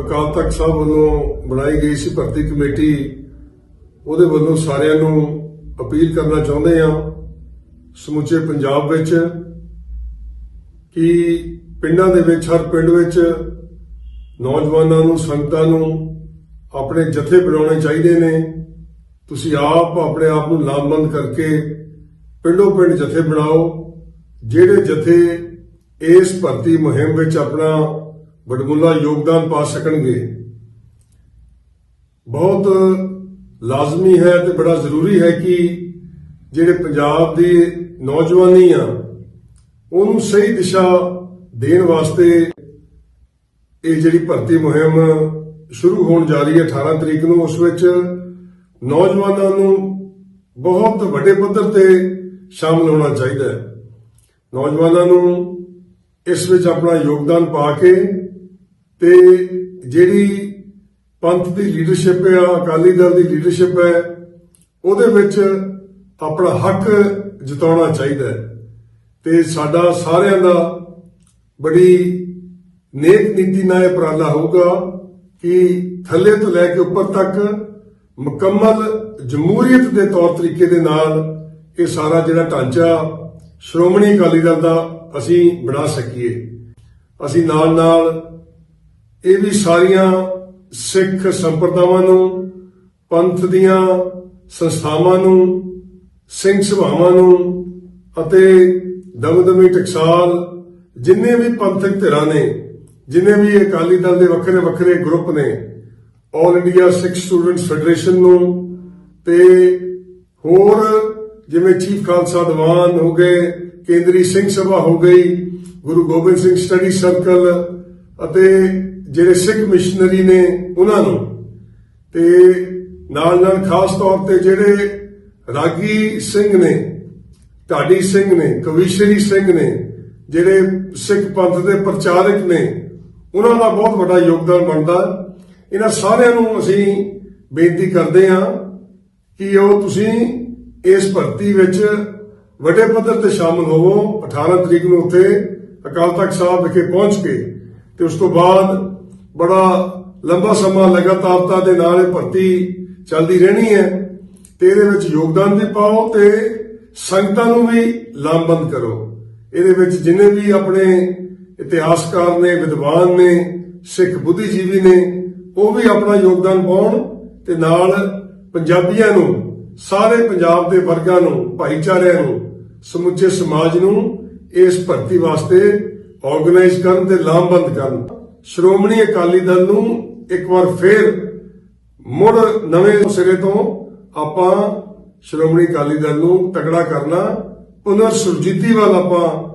ਅਕਾਲ ਤਖਤ ਸਾਹਿਬ ਵੱਲੋਂ ਬਣਾਈ ਗਈ ਸੀ ਭਰਤੀ ਕਮੇਟੀ, ਉਹਦੇ ਵੱਲੋਂ ਸਾਰਿਆਂ ਨੂੰ ਅਪੀਲ ਕਰਨਾ ਚਾਹੁੰਦੇ ਆ ਸਮੁੱਚੇ ਪੰਜਾਬ ਵਿੱਚ, ਕਿ ਪਿੰਡਾਂ ਦੇ ਵਿੱਚ, ਹਰ ਪਿੰਡ ਵਿੱਚ ਨੌਜਵਾਨਾਂ ਨੂੰ, ਸੰਗਤਾਂ ਨੂੰ ਆਪਣੇ ਜਥੇ ਬਣਾਉਣੇ ਚਾਹੀਦੇ ਨੇ। ਤੁਸੀਂ ਆਪ ਆਪਣੇ ਆਪ ਨੂੰ ਲਾਮਬੰਦ ਕਰਕੇ ਪਿੰਡੋਂ ਪਿੰਡ ਜਥੇ ਬਣਾਓ, ਜਿਹੜੇ ਜਥੇ ਇਸ ਭਰਤੀ ਮੁਹਿੰਮ ਵਿੱਚ ਆਪਣਾ ਵਡਮੁੱਲਾ ਯੋਗਦਾਨ ਪਾ ਸਕਣਗੇ ਬਹੁਤ ਲਾਜ਼ਮੀ ਹੈ ਤੇ ਬੜਾ ਜ਼ਰੂਰੀ ਹੈ ਕਿ ਜਿਹੜੇ ਪੰਜਾਬ ਦੀ ਨੌਜਵਾਨੀ ਆ ਉਹਨੂੰ ਸਹੀ ਦਿਸ਼ਾ ਦੇਣ ਵਾਸਤੇ ਇਹ ਜਿਹੜੀ ਭਰਤੀ ਮੁਹਿੰਮ ਸ਼ੁਰੂ ਹੋਣ ਜਾ ਰਹੀ ਹੈ 18 ਤਰੀਕ ਨੂੰ ਉਸ ਵਿੱਚ ਨੌਜਵਾਨਾਂ ਨੂੰ ਬਹੁਤ ਵੱਡੇ ਪੱਧਰ ਤੇ ਸ਼ਾਮਲ ਹੋਣਾ ਚਾਹੀਦਾ ਹੈ ਨੌਜਵਾਨਾਂ ਨੂੰ ਇਸ ਵਿੱਚ ਆਪਣਾ ਯੋਗਦਾਨ ਪਾ ਕੇ ਤੇ ਜਿਹੜੀ ਪੰਥ ਦੀ ਲੀਡਰਸ਼ਿਪ ਹੈ, ਅਕਾਲੀ ਦਲ ਦੀ ਲੀਡਰਸ਼ਿਪ ਹੈ, ਉਹਦੇ ਵਿੱਚ ਆਪਣਾ ਹੱਕ ਜਤਾਉਣਾ ਚਾਹੀਦਾ ਹੈ। ਤੇ ਸਾਡਾ ਸਾਰਿਆਂ ਦਾ ਬੜੀ ਨੇਕ ਨੀਤੀ ਨਾਲ ਇਹ ਉਪਰਾਲਾ ਹੋਊਗਾ ਕਿ ਥੱਲੇ ਤੋਂ ਲੈ ਕੇ ਉੱਪਰ ਤੱਕ ਮੁਕੰਮਲ ਜਮਹੂਰੀਅਤ ਦੇ ਤੌਰ ਤਰੀਕੇ ਦੇ ਨਾਲ ਇਹ ਸਾਰਾ ਜਿਹੜਾ ਢਾਂਚਾ ਸ਼੍ਰੋਮਣੀ ਅਕਾਲੀ ਦਲ ਦਾ ਅਸੀਂ ਬਣਾ ਸਕੀਏ। ਅਸੀਂ ਨਾਲ ਨਾਲ ਇਹ ਵੀ ਸਾਰੀਆਂ ਸਿੱਖ ਸੰਪਰਦਾਵਾਂ ਨੂੰ, ਪੰਥ ਦੀਆਂ ਸੰਸਥਾਵਾਂ ਨੂੰ, ਸਿੰਘ ਸਭਾਵਾਂ ਨੂੰ ਅਤੇ ਦਮਦਮੀ ਟਕਸਾਲ ਜਿੰਨੇ ਵੀ ਪੰਥਕ ਧਿਰਾਂ ਨੇ, ਜਿੰਨੇ ਵੀ ਅਕਾਲੀ ਦਲ ਦੇ ਵੱਖਰੇ ਵੱਖਰੇ ਗਰੁੱਪ ਨੇ all India Sikh students federation ਨੂੰ ਤੇ ਹੋਰ ਜਿਵੇਂ ਚੀਫ ਖਾਲਸਾ ਦੀਵਾਨ ਹੋ ਗਏ, ਕੇਂਦਰੀ ਸਿੰਘ ਸਭਾ ਹੋ ਗਈ, ਗੁਰੂ ਗੋਬਿੰਦ ਸਿੰਘ ਸਟੱਡੀ ਸਰਕਲ ਅਤੇ ਜਿਹੜੇ ਸਿੱਖ ਮਿਸ਼ਨਰੀ ਨੇ ਉਹਨਾਂ ਨੂੰ, ਤੇ ਨਾਲ ਨਾਲ ਖਾਸ ਤੌਰ ਤੇ ਜਿਹੜੇ ਰਾਗੀ ਸਿੰਘ ਨੇ, ਢਾਡੀ ਸਿੰਘ ਨੇ, ਕਵੀਸ਼ਰੀ ਸਿੰਘ ਨੇ, ਜਿਹੜੇ ਸਿੱਖ ਪੰਥ ਦੇ ਪ੍ਰਚਾਰਕ ਨੇ, ਉਹਨਾਂ ਦਾ ਬਹੁਤ ਵੱਡਾ ਯੋਗਦਾਨ ਬਣਦਾ। ਇਹਨਾਂ ਸਾਰਿਆਂ ਨੂੰ ਅਸੀਂ ਬੇਨਤੀ ਕਰਦੇ ਹਾਂ ਕਿ ਉਹ ਤੁਸੀਂ ਇਸ ਭਰਤੀ ਵਿੱਚ ਵੱਡੇ ਪੱਧਰ ਤੇ ਸ਼ਾਮਲ ਹੋਵੋ। 18 ਤਰੀਕ ਨੂੰ ਉੱਥੇ ਅਕਾਲ ਤਖਤ ਸਾਹਿਬ ਵਿਖੇ ਪਹੁੰਚ ਕੇ, ਤੇ ਉਸ ਤੋਂ ਬਾਅਦ ਬੜਾ ਲੰਬਾ ਸਮਾਂ ਲਗਾਤਾਰਤਾ ਦੇ ਨਾਲ ਇਹ ਭਰਤੀ ਚੱਲਦੀ ਰਹਿਣੀ ਹੈ ਤੇ ਇਹਦੇ ਵਿੱਚ ਯੋਗਦਾਨ ਵੀ ਪਾਓ ਤੇ ਸੰਗਤਾਂ ਨੂੰ ਵੀ ਲਾਮਬੰਦ ਕਰੋ। ਇਹਦੇ ਵਿੱਚ ਜਿੰਨੇ ਵੀ ਆਪਣੇ ਇਤਿਹਾਸਕਾਰ ਨੇ, ਵਿਦਵਾਨ ਨੇ, ਸਿੱਖ ਬੁੱਧੀਜੀਵੀ ਨੇ, ਉਹ ਵੀ ਆਪਣਾ ਯੋਗਦਾਨ ਪਾਉਣ ਤੇ ਨਾਲ ਪੰਜਾਬੀਆਂ ਨੂੰ, ਸਾਰੇ ਪੰਜਾਬ ਦੇ ਵਰਗਾਂ ਨੂੰ, ਭਾਈਚਾਰਿਆਂ ਨੂੰ, ਸਮੁੱਚੇ ਸਮਾਜ ਨੂੰ ਇਸ ਭਰਤੀ ਵਾਸਤੇ ਆਰਗੇਨਾਈਜ਼ ਕਰਨ ਤੇ ਲਾਮਬੰਦ ਕਰਨ। ਸ਼੍ਰੋਮਣੀ ਅਕਾਲੀ ਦਲ ਨੂੰ ਇੱਕ ਵਾਰ ਫੇਰ ਮੁੜ ਨਵੇਂ ਸਿਰੇ ਤੋਂ ਆਪਾਂ ਸ਼੍ਰੋਮਣੀ ਅਕਾਲੀ ਦਲ ਨੂੰ ਤਗੜਾ ਕਰਨਾ, ਉਹਨਾਂ ਸੁਰਜੀਤੀ ਵੱਲ ਆਪਾਂ